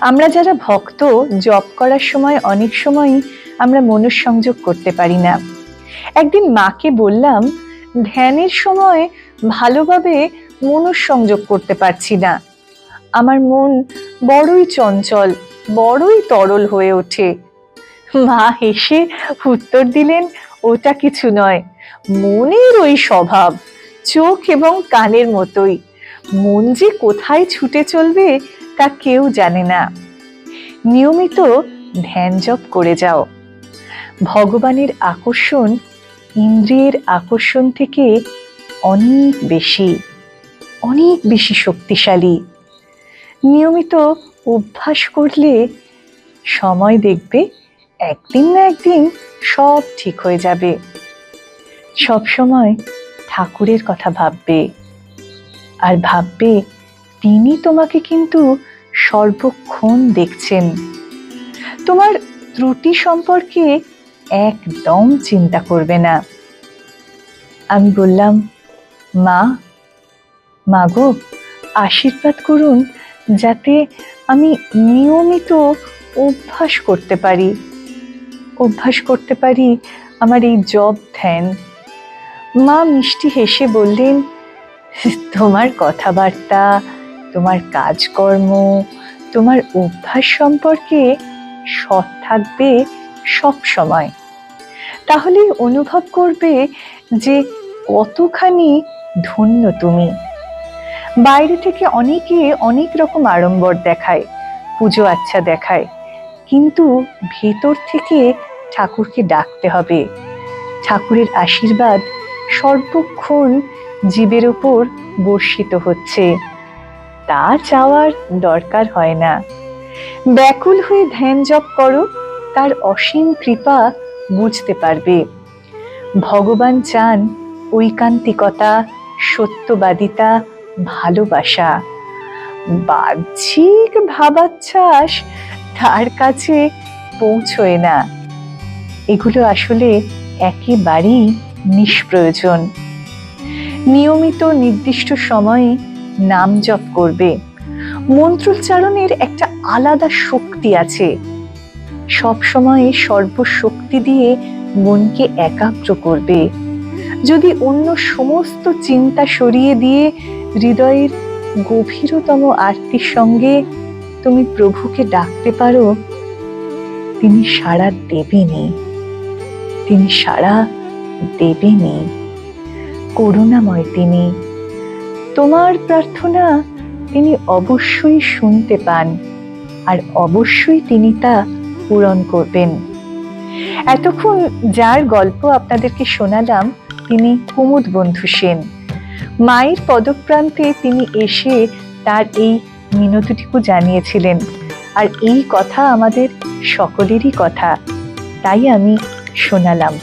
আমরা যারা ভক্ত, জপ করার সময় অনেক সময়ই আমরা মনঃসংযোগ করতে পারি না। একদিন মাকে বললাম, ধ্যানের সময় ভালোভাবে মনঃসংযোগ করতে পারছি না। আমার মন বড়ই চঞ্চল, বড়ই তরল হয়ে ওঠে। মা হেসে উত্তর দিলেন, ওটা কিছু নয়। মনের ওই স্বভাব, চোখ এবং কানের মতোই। মন যে কোথায় ছুটে চলবে তা কেউ জানে না। নিয়মিত ধ্যান জপ করে যাও। ভগবানের আকর্ষণ ইন্দ্রিয়ের আকর্ষণ থেকে অনেক বেশি অনেক বেশি শক্তিশালী। নিয়মিত অভ্যাস করলে সময় দেখবে একদিন না একদিন সব ঠিক হয়ে যাবে। সব সময় ঠাকুরের কথা ভাববে। আর ভাববে তিনি তোমাকে কিন্তু সর্বক্ষণ দেখছেন। তোমার ত্রুটি সম্পর্কে একদম চিন্তা করবে না। আমি বললাম, মা মাগো আশীর্বাদ করুন যাতে আমি নিয়মিত অভ্যাস করতে পারি। অভ্যাস করতে পারি আমার এই জব ধ্যান। মা মিষ্টি হেসে বললেন, তোমার কথাবার্তা তোমার কাজকর্ম, তোমার অভ্যাস সম্পর্কে সৎ থাকবে সব সময়। তাহলেই অনুভব করবে যে কতখানি ধন্য তুমি। বাইরে থেকে অনেকে অনেক রকম আড়ম্বর দেখায়, পুজো আচ্ছা দেখায়, কিন্তু ভেতর থেকে ঠাকুরকে ডাকতে হবে। ঠাকুরের আশীর্বাদ সর্বক্ষণ জীবের ওপর বর্ষিত হচ্ছে। তা চাওয়ার দরকার হয় না। ব্যাকুল হয়ে ধ্যান জপ করো, তার অসীম কৃপা বুঝতে পারবে। ভগবান চান ঐকান্তিকতা, সত্যবাদিতা, ভালোবাসা। বাহ্যিক ভাবাচ্ছ্বাস তার কাছে পৌঁছয় না। এগুলো আসলে একেবারেই নিষ্প্রয়োজন। নিয়মিত নির্দিষ্ট সময়ে নাম জপ করবে। মন্ত্রোচ্চারণের একটা আলাদা শক্তি আছে। সব সময় সর্বশক্তি দিয়ে মনকে একাগ্র করবে। যদি অন্য সমস্ত চিন্তা সরিয়ে দিয়ে হৃদয়ের গভীরতম আরতির সঙ্গে তুমি প্রভুকে ডাকতে পারো, তিনি সাড়া দেবেনি। তিনি সাড়া দেবেনি। করুণাময় তিনি। তোমার প্রার্থনা তিনি অবশ্যই শুনতে পান আর অবশ্যই তিনি তা পূরণ করবেন। এতক্ষণ যার গল্প আপনাদেরকে শোনালাম তিনি কুমুদ বন্ধু সেন। মায়ের পদপ্রান্তে তিনি এসে তার এই মিনতিটুকু জানিয়েছিলেন আর এই কথা আমাদের সকলেরই কথা, তাই আমি শোনালাম।